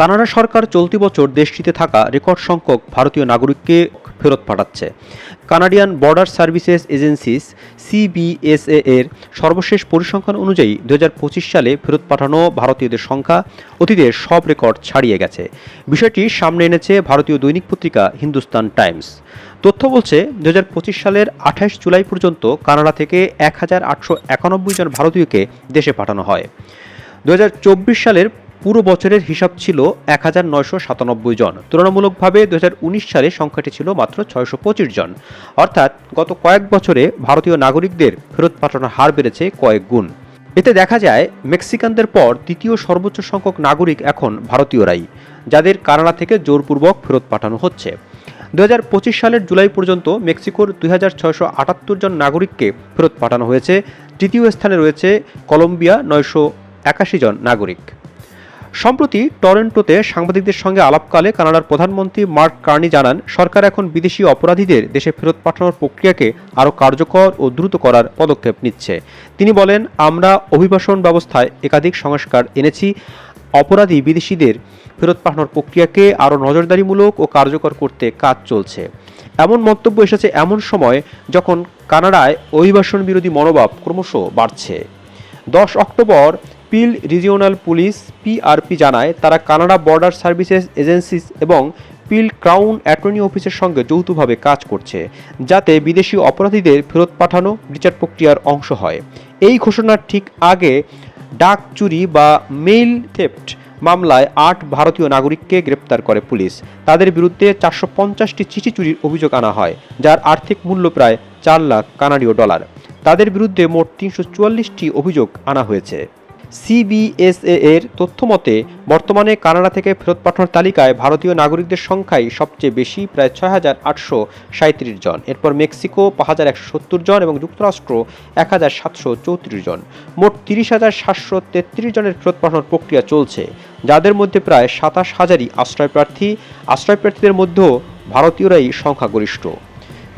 Canada সরকার চলতি বছর দেশটিতে থাকা রেকর্ড সংখ্যক ভারতীয় নাগরিককে ফেরত পাঠাচ্ছে। Canadian border services agencies, CBSA এর সর্বশেষ পরিসংখ্যান অনুযায়ী দু হাজার পঁচিশ সালে ফেরত পাঠানো ভারতীয়দের সংখ্যা অতীতের সব রেকর্ড ছাড়িয়ে গেছে। বিষয়টি সামনে এনেছে ভারতীয় দৈনিক পত্রিকা হিন্দুস্তান টাইমস। তথ্য বলছে দু হাজার পঁচিশ সালের আঠাশ জুলাই পর্যন্ত কানাডা থেকে এক হাজার আটশো একানব্বই জন ভারতীয়কে দেশে পাঠানো হয়। দু হাজার চব্বিশ সালের পুরো বছরের হিসাব ছিল এক হাজার নয়শো সাতানব্বই জন। তুলনামূলকভাবে দু হাজার উনিশ সালে সংখ্যাটি ছিল মাত্র ছয়শো পঁচিশ জন। অর্থাৎ গত কয়েক বছরে ভারতীয় নাগরিকদের ফেরত পাঠানোর হার বেড়েছে কয়েক গুণ। এতে দেখা যায়, মেক্সিকানদের পর তৃতীয় সর্বোচ্চ সংখ্যক নাগরিক এখন ভারতীয়রাই, যাদের কানাডা থেকে জোরপূর্বক ফেরত পাঠানো হচ্ছে। দু হাজার পঁচিশ সালের জুলাই পর্যন্ত মেক্সিকোর দুই হাজার ছয়শো আটাত্তর জন নাগরিককে ফেরত পাঠানো হয়েছে। তৃতীয় স্থানে রয়েছে কলম্বিয়া, নয়শো একাশি জন নাগরিক। সম্প্রতি টরেন্টোতে সাংবাদিকদের সঙ্গে আলাপকালে কানাডার প্রধানমন্ত্রী মার্ক কার্নি জানান, সরকার এখন বিদেশি অপরাধীদের দেশে ফেরত পাঠানোর প্রক্রিয়াকে আরও কার্যকর ও দ্রুত করার পদক্ষেপ নিচ্ছে। তিনি বলেন, আমরা অভিবাসন ব্যবস্থায় একাধিক সংস্কার এনেছি, অপরাধী বিদেশিদের ফেরত পাঠানোর প্রক্রিয়াকে আরও নজরদারিমূলক ও কার্যকর করতে কাজ চলছে। এমন মন্তব্য এসেছে এমন সময় যখন কানাডায় অভিবাসন বিরোধী মনোভাব ক্রমশ বাড়ছে। দশ October Peel regional police PRP জানায়, তারা কানাডা বর্ডার সার্ভিসেস এজেন্সিস এবং পিল ক্রাউন অ্যাটর্নি অফিসের সঙ্গে যৌথভাবে কাজ করছে, যাতে বিদেশি অপরাধীদের ফেরত পাঠানো বিচার প্রক্রিয়ার অংশ হয়। এই ঘোষণার ঠিক আগে ডাক চুরি বা মেইল থেফট মামলায় আট ভারতীয় নাগরিককে গ্রেপ্তার করে পুলিশ। তাদের বিরুদ্ধে চারশো পঞ্চাশটি চিঠি চুরির অভিযোগ আনা হয়, যার আর্থিক মূল্য প্রায় চার লাখ কানাডীয় ডলার। তাদের বিরুদ্ধে মোট তিনশো চুয়াল্লিশটি অভিযোগ আনা হয়েছে। সিবিএসএ এর তথ্য মতে বর্তমানে কানাডা থেকে ফেরত পাঠানোর তালিকায় ভারতীয় নাগরিকদের সংখ্যাই সবচেয়ে বেশি, প্রায় ছয় হাজার আটশো সাঁত্রিশ জন। এরপর মেক্সিকো পাঁচ হাজার একশো সত্তর জন এবং যুক্তরাষ্ট্র এক হাজার সাতশো চৌত্রিশ জন। মোট তিরিশ হাজার সাতশো তেত্রিশ জনের ফেরত পাঠানোর প্রক্রিয়া চলছে, যাদের মধ্যে প্রায় সাতাশ হাজারই আশ্রয়প্রার্থী। আশ্রয়প্রার্থীদের মধ্যেও ভারতীয়রাই সংখ্যাগরিষ্ঠ।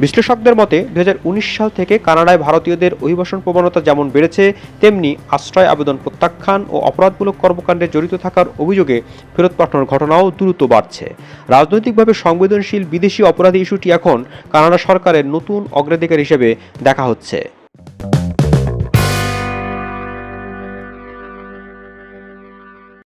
বিশ্লেষকদের মতে দু হাজার উনিশ সাল থেকে কানাডায় ভারতীয়দের অভিবাসন প্রবণতা যেমন বেড়েছে, তেমনি আশ্রয় আবেদন প্রত্যাখ্যান ও অপরাধমূলক কর্মকাণ্ডে জড়িত থাকার অভিযোগে ফেরত পাঠানোর ঘটনাও দ্রুত বাড়ছে। রাজনৈতিকভাবে সংবেদনশীল বিদেশি অপরাধী ইস্যুটি এখন কানাডা সরকারের নতুন অগ্রাধিকার হিসেবে দেখা হচ্ছে।